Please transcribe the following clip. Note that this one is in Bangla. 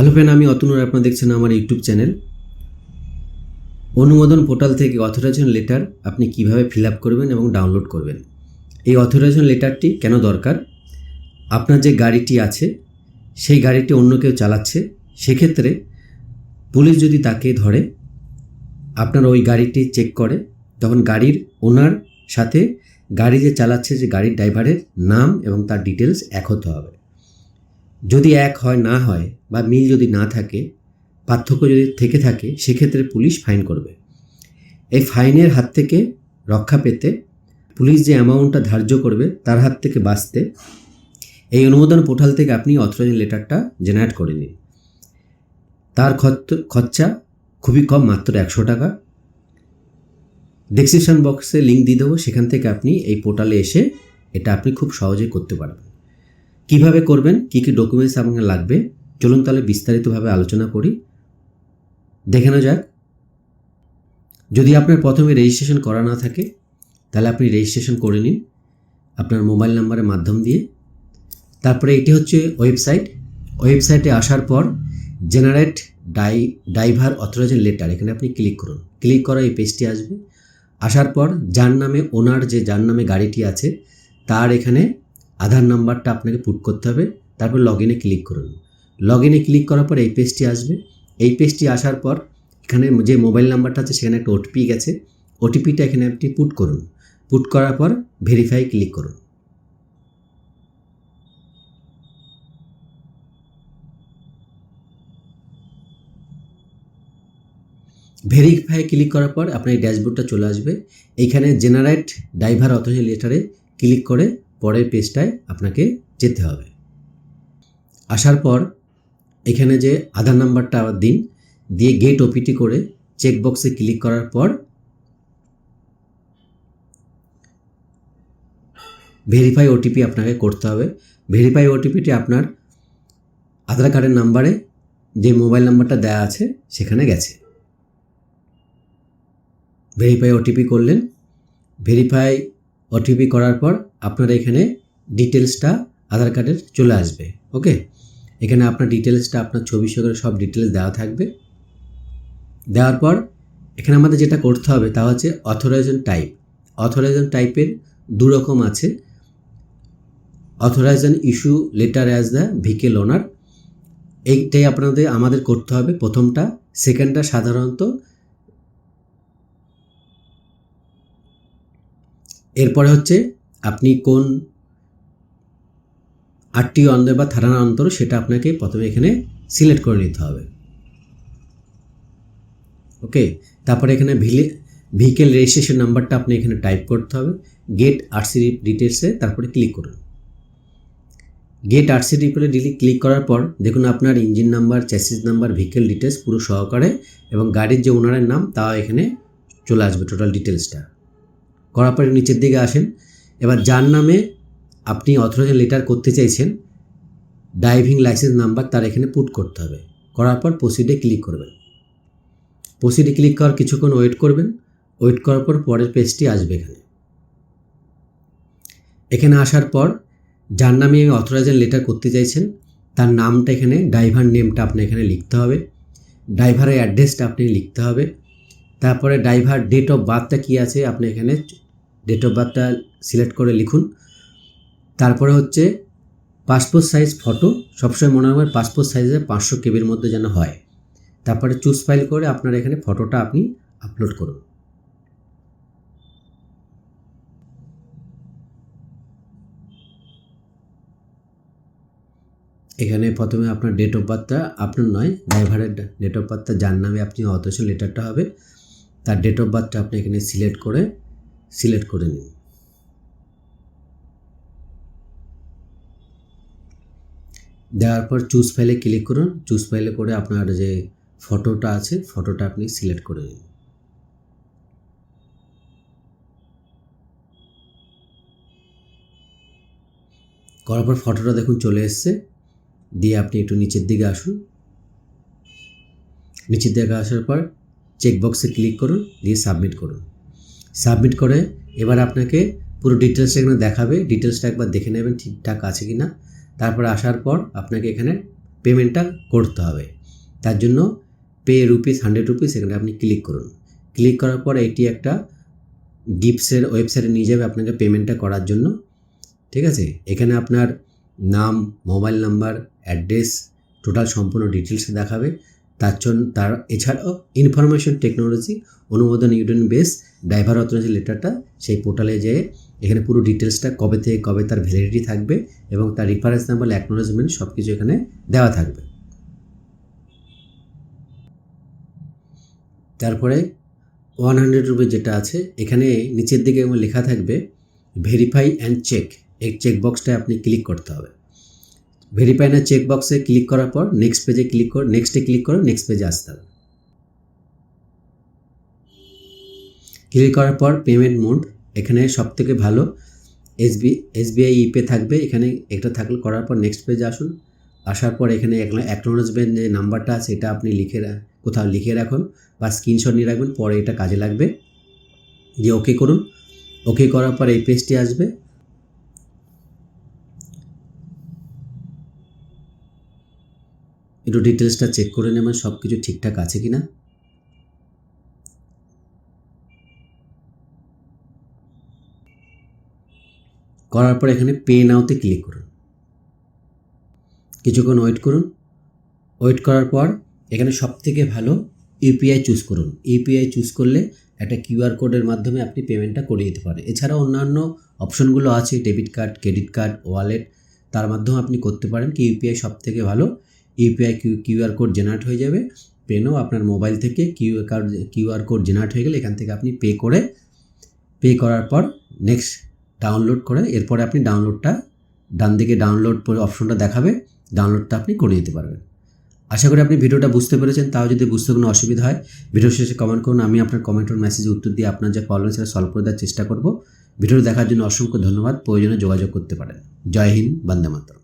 হ্যালো ফ্রেন্ড, আমি অতনুর আপনারা দেখছেন আমার ইউটিউব চ্যানেল। অনুমোদন পোর্টাল থেকে অথরাইজেশন লেটার আপনি কীভাবে ফিল আপ করবেন এবং ডাউনলোড করবেন। এই অথরাইজেশন লেটারটি কেন দরকার? আপনার যে গাড়িটি আছে, সেই গাড়িটি অন্য কেউ চালাচ্ছে, সেক্ষেত্রে পুলিশ যদি তাকে ধরে, আপনার ওই গাড়িটি চেক করে, তখন গাড়ির ওনার সাথে গাড়ি যে চালাচ্ছে, যে গাড়ির ড্রাইভারের নাম এবং তার ডিটেলস এক হতে হবে। যদি এক হয়, না হয় বা মিল যদি না থাকে, পার্থক্য যদি থেকে থাকে, সেক্ষেত্রে পুলিশ ফাইন করবে। এই ফাইনের হাত থেকে রক্ষা পেতে পুলিশ যে অ্যামাউন্টটা ধার্য করবে, তার হাত থেকে বাঁচতে এই অনুমোদন পোর্টাল থেকে আপনি অথরাইজেশন লেটারটা জেনারেট করে নিন। তার খরচ- খুবই কম, মাত্র একশো টাকা। ডেসক্রিপশন বক্সে লিঙ্ক দিয়ে দেবো, সেখান থেকে আপনি এই পোর্টালে এসে এটা আপনি খুব সহজেই করতে পারবেন। কীভাবে করবেন? কি কি ডকুমেন্টস আপনার লাগবে? চলুন তাহলে বিস্তারিতভাবে আলোচনা করি। দেখে যাক। যদি আপনার প্রথমে রেজিস্ট্রেশন করা না থাকে, তাহলে আপনি রেজিস্ট্রেশন করে নিন আপনার মোবাইল নাম্বারের মাধ্যম দিয়ে। তারপরে এটি হচ্ছে ওয়েবসাইট ওয়েবসাইটে আসার পর জেনারেট ডাই ড্রাইভার অথরাইজেশন লেটার এখানে আপনি ক্লিক করুন। ক্লিক করা এই পেজটি আসবে। আসার পর যার নামে ওনার যে, যার নামে গাড়িটি আছে, তার এখানে আধার নাম্বারটা আপনাকে পুট করতে হবে, তারপর লগ ইনে ক্লিক করুন। লগ ইনে ক্লিক করার পর এই পেজটি আসবে। এই পেজটি আসার পর এখানে যে মোবাইল নাম্বারটা আছে, সেখানে একটা ওটিপি গেছে। ওটিপিটা এখানে আপনি পুট করুন। পুট করার পর ভেরিফাই ক্লিক করুন। ভেরিফাই ক্লিক করার পর আপনার এই ড্যাশবোর্ডটা চলে আসবে। এইখানে জেনারেট ড্রাইভার অথরিটি লেটারে ক্লিক করে পরের পেজটায় আপনাকে যেতে হবে। আসার পর এখানে যে আধার নাম্বারটা দিন, দিয়ে গেট ওপিটি করে চেক বক্সে ক্লিক করার পর ভেরিফাই ওটিপি আপনাকে করতে হবে। ভেরিফাই ওটিপিটি আপনার আধার কার্ডের নাম্বারে যে মোবাইল নাম্বারটা দেওয়া আছে সেখানে গেছে। ভেরিফাই ওটিপি করলেন। ভেরিফাই ওটিপি করার পর আপনার এখানে ডিটেলসটা আধার কার্ডের চলে আসবে ওকে এখানে আপনার ডিটেলসটা আপনার ছবি সহকারে সব ডিটেলস দেওয়া থাকবে। দেওয়ার পর এখানে আমাদের যেটা করতে হবে তা হচ্ছে অথরাইজেশন টাইপ অথরাইজেশন টাইপের দু রকম আছে। Authorization issue letter as the vehicle owner এইটাই আপনাদের, আমাদের করতে হবে প্রথমটা। সেকেন্ডটা সাধারণত এরপরে হচ্ছে আপনি কোন আটটি অন্তর বা থানা অন্তর সেটা আপনাকে প্রথমে এখানে সিলেক্ট করে নিতে হবে। ওকে? তারপরে এখানে ভিলে ভেহিকেল রেজিস্ট্রেশন নাম্বারটা আপনি এখানে টাইপ করতে হবে। গেট আরসি ডিটেলসে তারপরে ক্লিক করুন। গেট আরসি ডিপলে ডিলি ক্লিক করার পর দেখুন আপনার engine number, chassis number, vehicle details পুরো সহকারে এবং গাড়ির যে ওনারের নাম, তাও এখানে চলে আসবে টোটাল ডিটেলসটা করার পরে নিচের দিকে আসেন। এবার যার নামে আপনি অথরাইজেশন লেটার করতে চাইছেন, ড্রাইভিং লাইসেন্স নাম্বার তার এখানে পুট করতে হবে। করার পর প্রসিডে ক্লিক করবেন। প্রসিডে ক্লিক করার কিছুক্ষণ ওয়েট করবেন। ওয়েট করার পর পরের পেজটি আসবে এখানে। এখানে আসার পর যার নামে আমি অথরাইজেশন লেটার করতে চাইছেন, তার নামটা এখানে ড্রাইভার নেমটা আপনি এখানে লিখতে হবে। ড্রাইভারের অ্যাড্রেসটা আপনি লিখতে হবে। তারপরে ড্রাইভার ডেট অফ বার্থটা কী আছে আপনি এখানে ডেট অফ বার্থটা সিলেক্ট করে লিখুন। তারপরে হচ্ছে পাসপোর্ট সাইজ ফটো সবসময় মনে রাখবেন পাসপোর্ট সাইজে পাঁচশো কেবির মধ্যে যেন হয়। তারপরে চুজ ফাইল করে আপনার এখানে ফটোটা আপনি আপলোড করুন। এখানে প্রথমে আপনার ডেট অফ বার্থটা আপনার নয় ড্রাইভারের ডেট অফ বার্থটা যার নামে আপনি অথচ লেটারটা হবে। তার ডেট অফ বার্থটা আপনি এখানে সিলেক্ট করে সিলেক্ট করে নিন। দেওয়ার পর চুজ ফাইলে ক্লিক করুন। চুজ ফাইলে করে আপনার যে ফটোটা আছে ফটোটা আপনি সিলেক্ট করে নিন। করার পর ফটোটা দেখুন চলে এসছে। দিয়ে আপনি একটু নিচের দিকে আসুন। নিচের দিকে আসার পর চেক বক্সে ক্লিক করুন, দিয়ে সাবমিট করুন। সাবমিট করে এবার আপনাকে পুরো ডিটেলসটা এখানে দেখাবে। ডিটেলসটা একবার দেখে নেবেন ঠিকঠাক আছে কি না তারপরে আসার পর আপনাকে এখানে পেমেন্টটা করতে হবে। তার জন্য পে রুপিস, হান্ড্রেড রুপিস এখানে আপনি ক্লিক করুন। ক্লিক করার পর এটি একটা গিফটসের ওয়েবসাইটে নিয়ে যাবে আপনাকে পেমেন্টটা করার জন্য। ঠিক আছে? এখানে আপনার নাম, মোবাইল নাম্বার, অ্যাড্রেস, টোটাল সম্পূর্ণ ডিটেলস দেখাবে। তার জন্য, তার এছাড়াও ইনফরমেশন টেকনোলজি অনুমোদন ইউডেন বেস ড্রাইভার অথরাইজেশন লেটারটা সেই পোর্টালে যেয়ে এখানে পুরো ডিটেলসটা কবে থেকে কবে তার ভ্যালিডিটি থাকবে এবং তার রেফারেন্স নাম্বার অ্যাকনোলজমেন্ট সব কিছু এখানে দেওয়া থাকবে। তারপরে ওয়ান হান্ড্রেড রুপি যেটা আছে, এখানে নিচের দিকে লেখা থাকবে ভেরিফাই অ্যান্ড চেক এই চেক বক্সটায় আপনি ক্লিক করতে হবে। ভেরিফাই না চেক বক্সে ক্লিক করার পর নেক্সট পেজে ক্লিক কর নেক্সটে ক্লিক করো নেক্সট পেজে আসতে হবে। ক্লিক করার পর পেমেন্ট মোড এখানে সব থেকে ভালো এসবি এসবিআই ইপে থাকবে, এখানে এটা থাকলে করার পর নেক্সট পেজে আসুন। আসার পর এখানে অ্যাকনোলজমেন্ট যে নাম্বারটা আছে, এটা আপনি লিখে কোথাও লিখে রাখুন বা স্ক্রিনশট নিয়ে রাখবেন, পরে এটা কাজে লাগবে। যে ওকে করুন ওকে করার পর এই পেজটি আসবে। একটু ডিটেলসটা চেক করে নেবেন সব কিছু ঠিকঠাক আছে কি না করার পর এখানে পে নাওতে ক্লিক করুন। কিছুক্ষণ ওয়েট করুন। ওয়েট করার পর এখানে সব থেকে ভালো ইউপিআই চুজ করুন। ইউপিআই চুজ করলে একটা কিউআর কোডের মাধ্যমে আপনি পেমেন্টটা করে দিতে পারেন। এছাড়াও অন্যান্য অপশনগুলো আছে debit card credit card wallet তার মাধ্যমে আপনি করতে পারেন কি ইউপিআই সব থেকে ভালো UPI Q QR code generate হয়ে যাবে। পেনও আপনার মোবাইল থেকে QR card QR code generate হয়ে গেলে এখান থেকে আপনি পে করে, পে করার পর নেক্সট ডাউনলোড করে এরপরে আপনি ডাউনলোডটা ডান দিকে ডাউনলোড অপশনটা দেখাবে, ডাউনলোডটা আপনি করে নিতে পারবেন। আশা করি আপনি ভিডিওটা বুঝতে পেরেছেন। তাও যদি বুঝতে কোনো অসুবিধা হয় ভিডিও শেষে কমেন্ট করুন। আমি আপনার কমেন্ট কমেন্টের মেসেজে উত্তর দিয়ে আপনার যে প্রবলেম সেটা সলভ করে দেওয়ার চেষ্টা করব। ভিডিও দেখার জন্য অসংখ্য ধন্যবাদ। প্রয়োজনে যোগাযোগ করতে পারেন। জয় হিন্দ, বন্দে মাতরম।